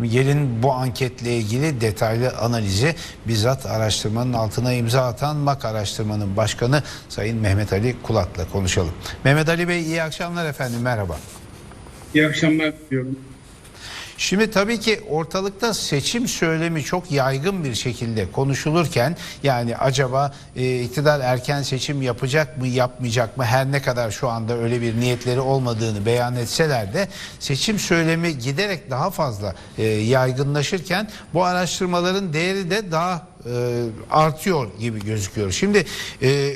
Şimdi gelin bu anketle ilgili detaylı analizi bizzat araştırmanın altına imza atan MAK araştırmanın başkanı Sayın Mehmet Ali Kulat'la konuşalım. Mehmet Ali Bey iyi akşamlar efendim merhaba. İyi akşamlar diyorum. Şimdi tabii ki ortalıkta seçim söylemi çok yaygın bir şekilde konuşulurken yani acaba e, iktidar erken seçim yapacak mı yapmayacak mı her ne kadar şu anda öyle bir niyetleri olmadığını beyan etseler de seçim söylemi giderek daha fazla e, yaygınlaşırken bu araştırmaların değeri de daha e, artıyor gibi gözüküyor. Şimdi e,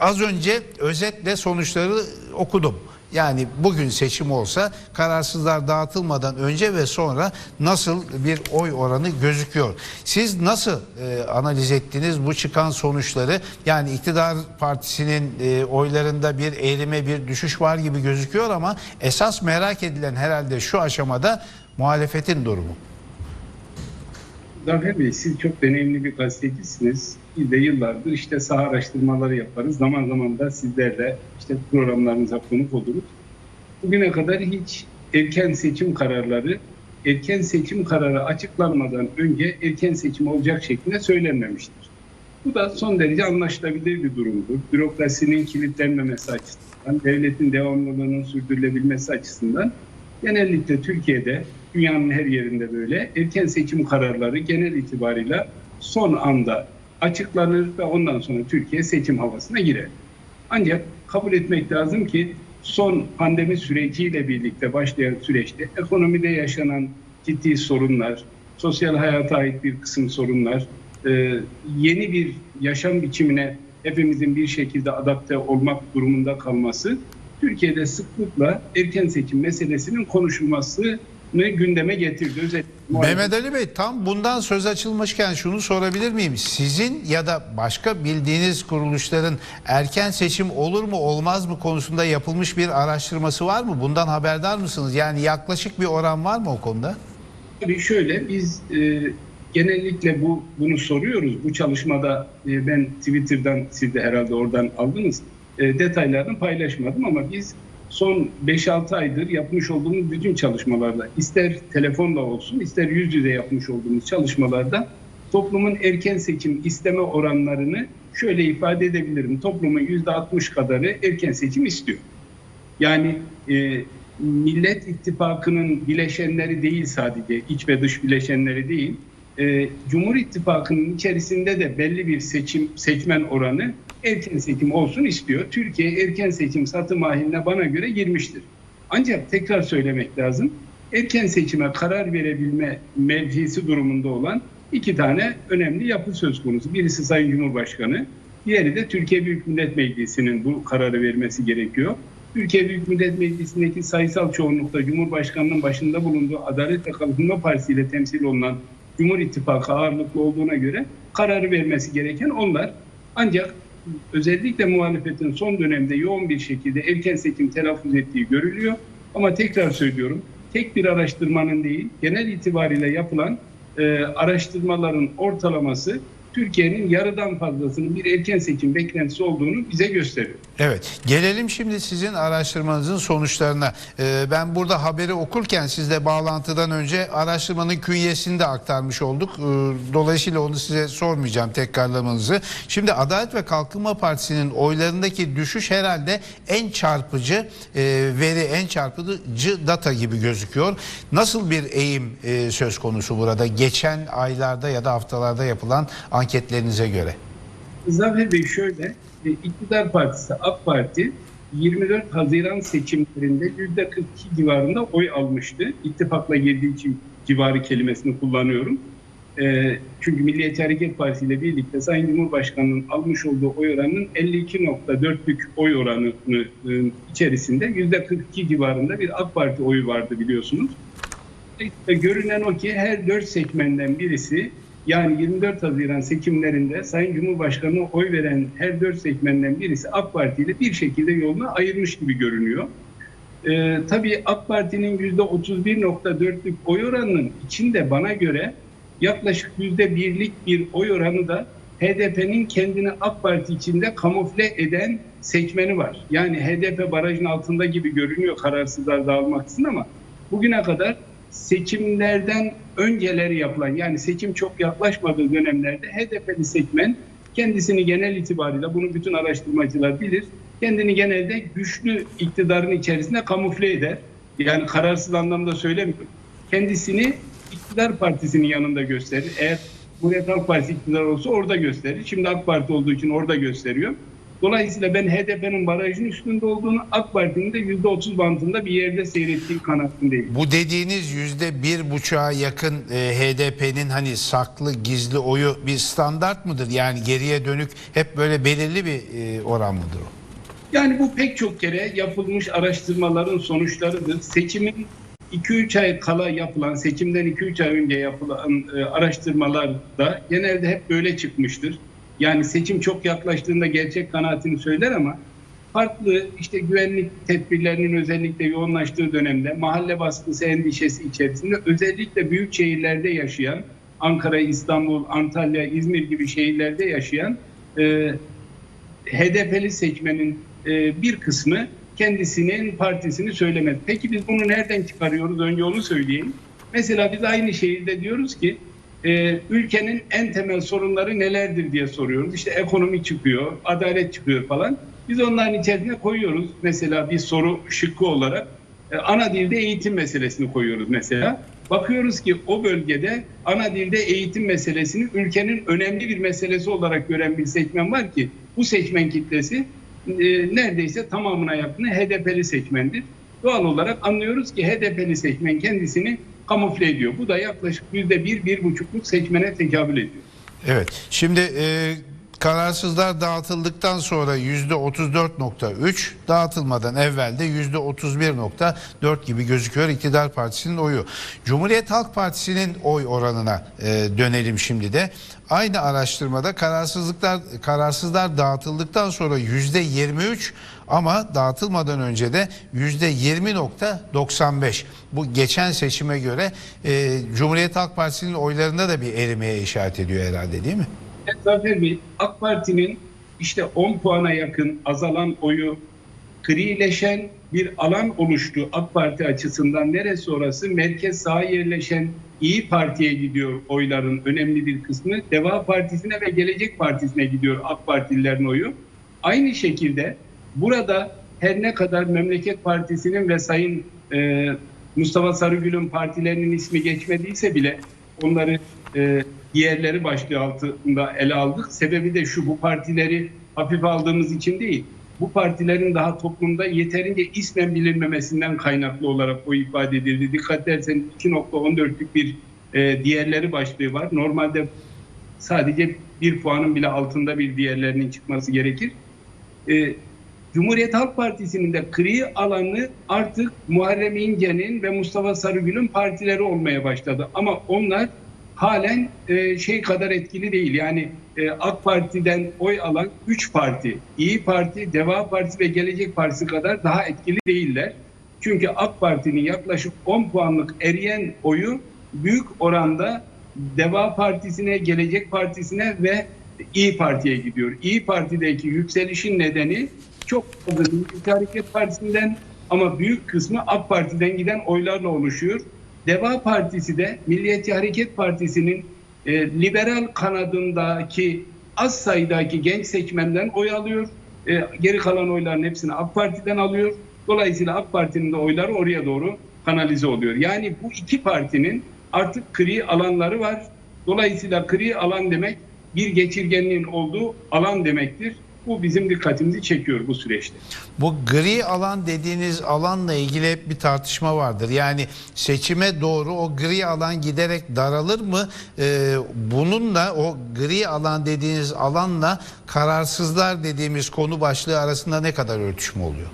az önce özetle sonuçları okudum. Yani bugün seçim olsa kararsızlar dağıtılmadan önce ve sonra nasıl bir oy oranı gözüküyor? Siz nasıl e, analiz ettiniz bu çıkan sonuçları? Yani iktidar partisinin e, oylarında bir eğrime bir düşüş var gibi gözüküyor ama esas merak edilen herhalde şu aşamada muhalefetin durumu. Zafer Bey siz çok deneyimli bir gazetecisiniz. Biz de yıllardır işte saha araştırmaları yaparız. Zaman zaman da sizlerle işte programlarınıza konuk oluruz. Bugüne kadar hiç erken seçim kararları, erken seçim kararı açıklanmadan önce erken seçim olacak şeklinde söylenmemiştir. Bu da son derece anlaşılabilir bir durumdur. Bürokrasinin kilitlenmemesi açısından, devletin devamlılığının sürdürülebilmesi açısından genellikle Türkiye'de, dünyanın her yerinde böyle erken seçim kararları genel itibarıyla son anda açıklanır ve ondan sonra Türkiye seçim havasına girer. Ancak kabul etmek lazım ki son pandemi süreciyle birlikte başlayan süreçte ekonomide yaşanan ciddi sorunlar, sosyal hayata ait bir kısım sorunlar, e, yeni bir yaşam biçimine hepimizin bir şekilde adapte olmak durumunda kalması Türkiye'de sıklıkla erken seçim meselesinin konuşulmasını gündeme getirdi. Özellikle Mehmet Ali Bey tam bundan söz açılmışken şunu sorabilir miyim? Sizin ya da başka bildiğiniz kuruluşların erken seçim olur mu olmaz mı konusunda yapılmış bir araştırması var mı? Bundan haberdar mısınız? Yani yaklaşık bir oran var mı o konuda? Tabii şöyle biz e, genellikle bu bunu soruyoruz. Bu çalışmada e, ben Twitter'dan siz de herhalde oradan aldınız. E, detaylarını paylaşmadım ama biz son 5-6 aydır yapmış olduğumuz bütün çalışmalarda ister telefonla olsun ister yüz yüze yapmış olduğumuz çalışmalarda toplumun erken seçim isteme oranlarını şöyle ifade edebilirim. Toplumun %60 kadarı erken seçim istiyor. Yani e, Millet İttifakı'nın bileşenleri değil sadece, iç ve dış bileşenleri değil, e, Cumhur İttifakı'nın içerisinde de belli bir seçim seçmen oranı erken seçim olsun istiyor. Türkiye erken seçim satım ahiline bana göre girmiştir. Ancak tekrar söylemek lazım, erken seçime karar verebilme mevkisi durumunda olan iki tane önemli yapı söz konusu. Birisi Sayın Cumhurbaşkanı, diğeri de Türkiye Büyük Millet Meclisi'nin bu kararı vermesi gerekiyor. Türkiye Büyük Millet Meclisi'ndeki sayısal çoğunlukta Cumhurbaşkanı'nın başında bulunduğu Adalet ve Kalkınma Partisi ile temsil olunan Cumhur İttifakı ağırlıklı olduğuna göre kararı vermesi gereken onlar. Ancak özellikle muhalefetin son dönemde yoğun bir şekilde erken seçim telaffuz ettiği görülüyor. Ama tekrar söylüyorum tek bir araştırmanın değil genel itibariyle yapılan e, araştırmaların ortalaması Türkiye'nin yarıdan fazlasının bir erken seçim beklentisi olduğunu bize gösteriyor. Evet gelelim şimdi sizin araştırmanızın sonuçlarına. Ee, ben burada haberi okurken sizle bağlantıdan önce araştırmanın künyesini de aktarmış olduk. Ee, dolayısıyla onu size sormayacağım tekrarlamanızı. Şimdi Adalet ve Kalkınma Partisi'nin oylarındaki düşüş herhalde en çarpıcı e, veri, en çarpıcı data gibi gözüküyor. Nasıl bir eğim e, söz konusu burada geçen aylarda ya da haftalarda yapılan anketlerinize göre? Zafer Bey şöyle, e, iktidar partisi AK Parti 24 Haziran seçimlerinde %42 civarında oy almıştı. İttifakla girdiği için civarı kelimesini kullanıyorum. E, çünkü Milliyetçi Hareket Partisi ile birlikte Sayın Cumhurbaşkanı'nın almış olduğu oy oranının 52.4'lük oy oranı e, içerisinde %42 civarında bir AK Parti oyu vardı biliyorsunuz. Görünen o ki her dört segmentten birisi yani 24 Haziran seçimlerinde Sayın Cumhurbaşkanı'na oy veren her dört segmentten birisi AK Parti ile bir şekilde yolunu ayırmış gibi görünüyor. Ee, tabii AK Parti'nin %31.4'lük oy oranının içinde bana göre yaklaşık %1'lik bir oy oranı da HDP'nin kendini AK Parti içinde kamufle eden seçmeni var. Yani HDP barajın altında gibi görünüyor kararsızlar dağılmak için ama bugüne kadar seçimlerden önceleri yapılan yani seçim çok yaklaşmadığı dönemlerde HDP'li seçmen kendisini genel itibariyle bunu bütün araştırmacılar bilir. Kendini genelde güçlü iktidarın içerisinde kamufle eder. Yani kararsız anlamda söylemiyorum. Kendisini iktidar partisinin yanında gösterir. Eğer Cumhuriyet Halk Partisi iktidar olsa orada gösterir. Şimdi AK Parti olduğu için orada gösteriyor. Dolayısıyla ben HDP'nin barajın üstünde olduğunu, AK Parti'nin de %30 bantında bir yerde seyrettiği kanaatindeyim. Bu dediğiniz yüzde bir buçuğa yakın e, HDP'nin hani saklı gizli oyu bir standart mıdır? Yani geriye dönük hep böyle belirli bir e, oran mıdır o? Yani bu pek çok kere yapılmış araştırmaların sonuçlarıdır. Seçimin 2-3 ay kala yapılan, seçimden 2-3 ay önce yapılan e, araştırmalarda genelde hep böyle çıkmıştır. Yani seçim çok yaklaştığında gerçek kanaatini söyler ama farklı işte güvenlik tedbirlerinin özellikle yoğunlaştığı dönemde mahalle baskısı endişesi içerisinde özellikle büyük şehirlerde yaşayan Ankara, İstanbul, Antalya, İzmir gibi şehirlerde yaşayan e, HDP'li seçmenin e, bir kısmı kendisinin partisini söylemez. Peki biz bunu nereden çıkarıyoruz? Önce onu söyleyeyim. Mesela biz aynı şehirde diyoruz ki e, ülkenin en temel sorunları nelerdir diye soruyoruz. İşte ekonomi çıkıyor, adalet çıkıyor falan. Biz onların içerisine koyuyoruz. Mesela bir soru şıkkı olarak e, ana dilde eğitim meselesini koyuyoruz mesela. Bakıyoruz ki o bölgede ana dilde eğitim meselesini ülkenin önemli bir meselesi olarak gören bir seçmen var ki bu seçmen kitlesi e, neredeyse tamamına yakını HDP'li seçmendir. Doğal olarak anlıyoruz ki HDP'li seçmen kendisini kamufle ediyor. Bu da yaklaşık yüzde bir, bir buçukluk seçmene tekabül ediyor. Evet. Şimdi e, kararsızlar dağıtıldıktan sonra yüzde 34.3 dağıtılmadan evvel de yüzde 31.4 gibi gözüküyor iktidar partisinin oyu. Cumhuriyet Halk Partisi'nin oy oranına e, dönelim şimdi de. Aynı araştırmada kararsızlıklar kararsızlar dağıtıldıktan sonra yüzde 23 ama dağıtılmadan önce de yüzde 20.95. Bu geçen seçime göre e, Cumhuriyet Halk Partisi'nin oylarında da bir erimeye işaret ediyor herhalde değil mi? Evet, Zafer Bey, AK Parti'nin işte 10 puana yakın azalan oyu grileşen bir alan oluştu AK Parti açısından. Neresi orası? Merkez sağa yerleşen İyi Parti'ye gidiyor oyların önemli bir kısmı. Deva Partisi'ne ve Gelecek Partisi'ne gidiyor AK Partililerin oyu. Aynı şekilde burada her ne kadar Memleket Partisi'nin ve Sayın e, Mustafa Sarıgül'ün partilerinin ismi geçmediyse bile onları e, diğerleri başlığı altında ele aldık. Sebebi de şu bu partileri hafife aldığımız için değil. Bu partilerin daha toplumda yeterince ismen bilinmemesinden kaynaklı olarak o ifade edildi. Dikkat edersen 2.14'lük bir e, diğerleri başlığı var. Normalde sadece bir puanın bile altında bir diğerlerinin çıkması gerekir. E, Cumhuriyet Halk Partisi'nin de gri alanı artık Muharrem İnce'nin ve Mustafa Sarıgül'ün partileri olmaya başladı. Ama onlar halen e, şey kadar etkili değil. Yani e, AK Parti'den oy alan 3 parti, İyi Parti, Deva Partisi ve Gelecek Partisi kadar daha etkili değiller. Çünkü AK Parti'nin yaklaşık 10 puanlık eriyen oyu büyük oranda Deva Partisi'ne, Gelecek Partisi'ne ve İyi Parti'ye gidiyor. İyi Parti'deki yükselişin nedeni çok fazla Milliyetçi Hareket Partisi'nden ama büyük kısmı AK Parti'den giden oylarla oluşuyor. Deva Partisi de Milliyetçi Hareket Partisi'nin e, liberal kanadındaki az sayıdaki genç seçmenden oy alıyor. E, geri kalan oyların hepsini AK Parti'den alıyor. Dolayısıyla AK Parti'nin de oyları oraya doğru kanalize oluyor. Yani bu iki partinin artık gri alanları var. Dolayısıyla gri alan demek bir geçirgenliğin olduğu alan demektir. Bu bizim dikkatimizi çekiyor bu süreçte. Bu gri alan dediğiniz alanla ilgili hep bir tartışma vardır. Yani seçime doğru o gri alan giderek daralır mı? Ee, bununla o gri alan dediğiniz alanla kararsızlar dediğimiz konu başlığı arasında ne kadar örtüşme oluyor?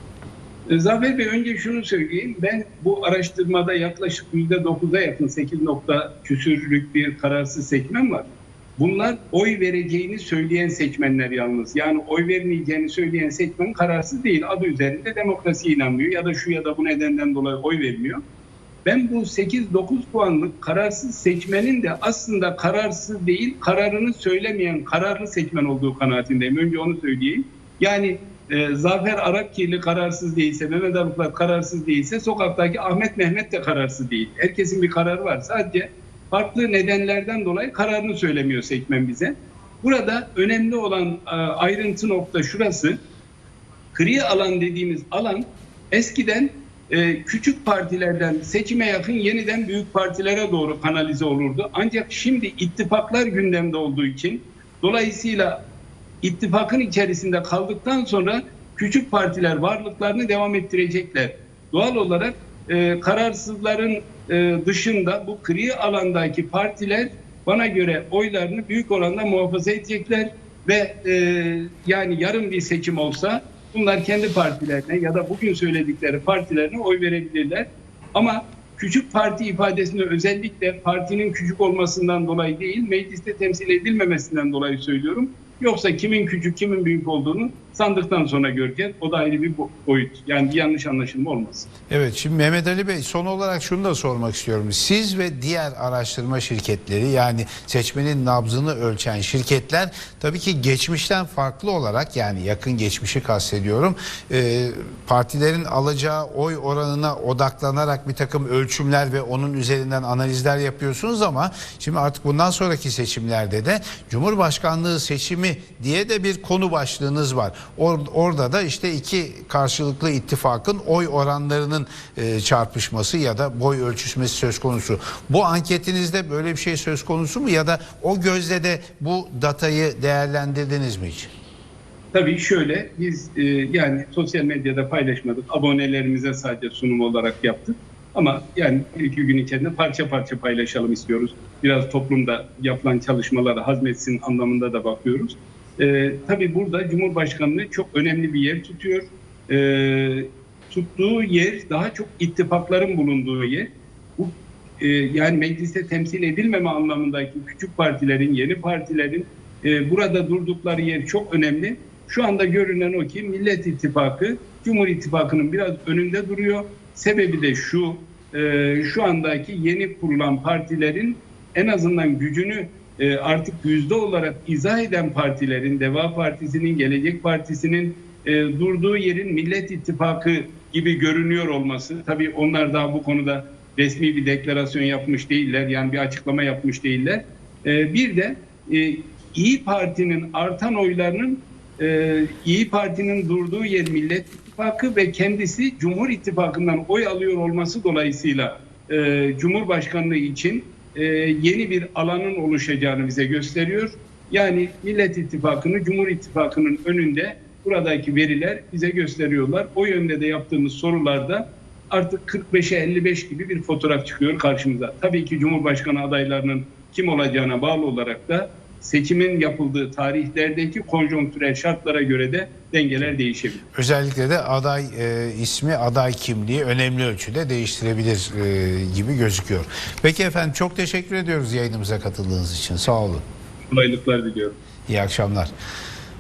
E, Zafer Bey önce şunu söyleyeyim. Ben bu araştırmada yaklaşık %9'a yakın 8 nokta küsürlük bir kararsız seçmen var. Bunlar oy vereceğini söyleyen seçmenler yalnız. Yani oy vermeyeceğini söyleyen seçmen kararsız değil. Adı üzerinde demokrasiye inanmıyor ya da şu ya da bu nedenden dolayı oy vermiyor. Ben bu 8-9 puanlık kararsız seçmenin de aslında kararsız değil, kararını söylemeyen kararlı seçmen olduğu kanaatindeyim. Önce onu söyleyeyim. Yani e, Zafer Arakirli kararsız değilse, Mehmet Arıklar kararsız değilse sokaktaki Ahmet Mehmet de kararsız değil. Herkesin bir kararı var. Sadece farklı nedenlerden dolayı kararını söylemiyor seçmen bize. Burada önemli olan e, ayrıntı nokta şurası. Gri alan dediğimiz alan eskiden e, küçük partilerden seçime yakın yeniden büyük partilere doğru kanalize olurdu. Ancak şimdi ittifaklar gündemde olduğu için dolayısıyla ittifakın içerisinde kaldıktan sonra küçük partiler varlıklarını devam ettirecekler. Doğal olarak e, kararsızların e, dışında bu gri alandaki partiler bana göre oylarını büyük oranda muhafaza edecekler ve e, yani yarın bir seçim olsa bunlar kendi partilerine ya da bugün söyledikleri partilerine oy verebilirler. Ama küçük parti ifadesini özellikle partinin küçük olmasından dolayı değil, mecliste temsil edilmemesinden dolayı söylüyorum. Yoksa kimin küçük kimin büyük olduğunu sandıktan sonra göreceğiz. O da ayrı bir bo- boyut. Yani bir yanlış anlaşılma olmasın. Evet şimdi Mehmet Ali Bey son olarak şunu da sormak istiyorum. Siz ve diğer araştırma şirketleri yani seçmenin nabzını ölçen şirketler tabii ki geçmişten farklı olarak yani yakın geçmişi kastediyorum. e, partilerin alacağı oy oranına odaklanarak bir takım ölçümler ve onun üzerinden analizler yapıyorsunuz ama şimdi artık bundan sonraki seçimlerde de Cumhurbaşkanlığı seçimi diye de bir konu başlığınız var. Or- orada da işte iki karşılıklı ittifakın oy oranlarının e, çarpışması ya da boy ölçüşmesi söz konusu. Bu anketinizde böyle bir şey söz konusu mu ya da o gözle de bu datayı değerlendirdiniz mi hiç? Tabii şöyle biz e, yani sosyal medyada paylaşmadık. Abonelerimize sadece sunum olarak yaptık. Ama yani iki gün içerisinde parça parça paylaşalım istiyoruz. Biraz toplumda yapılan çalışmaları hazmetsin anlamında da bakıyoruz. E, tabii burada Cumhurbaşkanlığı çok önemli bir yer tutuyor. E, tuttuğu yer daha çok ittifakların bulunduğu yer. Bu e, yani mecliste temsil edilmeme anlamındaki küçük partilerin, yeni partilerin e, burada durdukları yer çok önemli. Şu anda görünen o ki Millet İttifakı Cumhur İttifakı'nın biraz önünde duruyor. Sebebi de şu, e, şu andaki yeni kurulan partilerin en azından gücünü e, artık yüzde olarak izah eden partilerin, Deva Partisi'nin, Gelecek Partisi'nin e, durduğu yerin Millet İttifakı gibi görünüyor olması. Tabii onlar daha bu konuda resmi bir deklarasyon yapmış değiller. Yani bir açıklama yapmış değiller. E, bir de e, İyi Parti'nin artan oylarının e, İyi Parti'nin durduğu yer Millet İttifakı ve kendisi Cumhur İttifakı'ndan oy alıyor olması dolayısıyla Cumhurbaşkanlığı için e, yeni bir alanın oluşacağını bize gösteriyor. Yani Millet İttifakı'nı Cumhur İttifakı'nın önünde buradaki veriler bize gösteriyorlar. O yönde de yaptığımız sorularda artık 45'e 55 gibi bir fotoğraf çıkıyor karşımıza. Tabii ki Cumhurbaşkanı adaylarının kim olacağına bağlı olarak da seçimin yapıldığı tarihlerdeki konjonktürel şartlara göre de dengeler değişebilir. Özellikle de aday e, ismi, aday kimliği önemli ölçüde değiştirebilir e, gibi gözüküyor. Peki efendim çok teşekkür ediyoruz yayınımıza katıldığınız için. Sağ olun. Kolaylıklar diliyorum. İyi akşamlar.